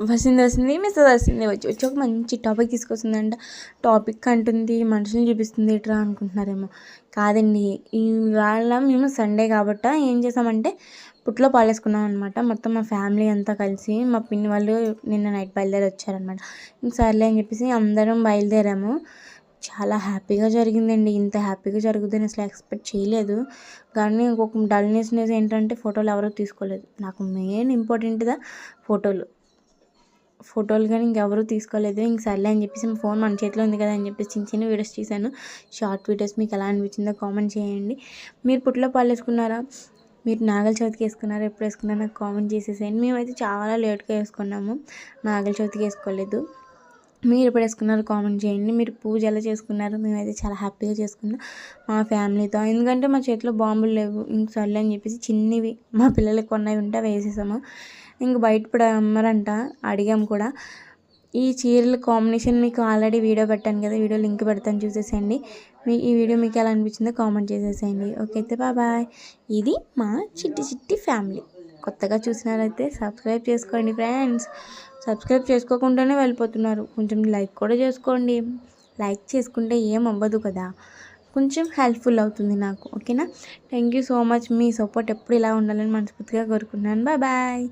వస్తుంది వస్తుంది మిస్ వస్తుంది వచ్చి వచ్చి ఒక మంచి టాపిక్ తీసుకొస్తుందంట. టాపిక్ అంటుంది మనుషులు చూపిస్తుంది ఇట్రా అనుకుంటున్నారేమో. కాదండి ఇవాళ మేము సండే కాబట్టి ఏం చేసామంటే పుట్లో పాలేసుకున్నాం అనమాట మొత్తం మా ఫ్యామిలీ అంతా కలిసి మా పిన్ని వాళ్ళు నిన్న నైట్ బయలుదేరి వచ్చారనమాట ఇంక సర్లే అని చెప్పేసి అందరం బయలుదేరాము. చాలా హ్యాపీగా జరిగిందండి. ఇంత హ్యాపీగా జరుగుతుందని అసలు ఎక్స్పెక్ట్ చేయలేదు. కానీ ఇంకొక డల్నెస్నెస్ ఏంటంటే ఫోటోలు ఎవరూ తీసుకోలేదు. నాకు మెయిన్ ఇంపార్టెంట్గా ఫోటోలు. ఫోటోలు కానీ ఇంకెవరూ తీసుకోలేదు. ఇంక సర్లే అని చెప్పేసి మా ఫోన్ మన చేతిలో ఉంది కదా అని చెప్పేసి చిన్న చిన్న వీడియోస్ చేశాను షార్ట్ వీడియోస్ మీకు ఎలా అనిపించిందో కామెంట్ చేయండి. మీరు పుట్లో పాలు వేసుకున్నారా మీరు నాగల చవితికి వేసుకున్నారా? ఎప్పుడు వేసుకున్నారా? నాకు కామెంట్ చేసేసేయండి. మేమైతే చాలా లేట్గా వేసుకున్నాము. నాగల చవితికి వేసుకోలేదు. మీరు ఎప్పుడు వేసుకున్నారు కామెంట్ చేయండి. మీరు పూజ ఎలా చేసుకున్నారు మేమైతే చాలా హ్యాపీగా చేసుకున్నాం మా ఫ్యామిలీతో. ఎందుకంటే మా చేతిలో బాంబులు లేవు. ఇంక సర్లే అని చెప్పేసి చిన్నవి మా పిల్లలకి కొన్నవి ఉంటే వేసేసాము. ఇంక బయట అమ్మరంట అడిగాం కూడా. ఈ చీరల కాంబినేషన్ మీకు ఆల్రెడీ వీడియో పెట్టాను కదా. వీడియో లింక్ పెడతాను చూసేసేయండి. మీ ఈ వీడియో మీకు ఎలా అనిపించిందో కామెంట్ చేసేసేయండి. ఓకే అయితే బాబాయ్ ఇది మా చిట్టి చిట్టి ఫ్యామిలీ. కొత్తగా చూసినారైతే సబ్స్క్రైబ్ చేసుకోండి ఫ్రెండ్స్ సబ్స్క్రైబ్ చేసుకోకుండానే వెళ్ళిపోతున్నారు. కొంచెం లైక్ కూడా చేసుకోండి. లైక్ చేసుకుంటే ఏం అవ్వదు కదా. కొంచెం హెల్ప్ఫుల్ అవుతుంది నాకు ఓకేనా థ్యాంక్ యూ సో మచ్ మీ సపోర్ట్ ఎప్పుడు ఇలా ఉండాలని మనస్ఫూర్తిగా కోరుకున్నాను బాయ్ బాయ్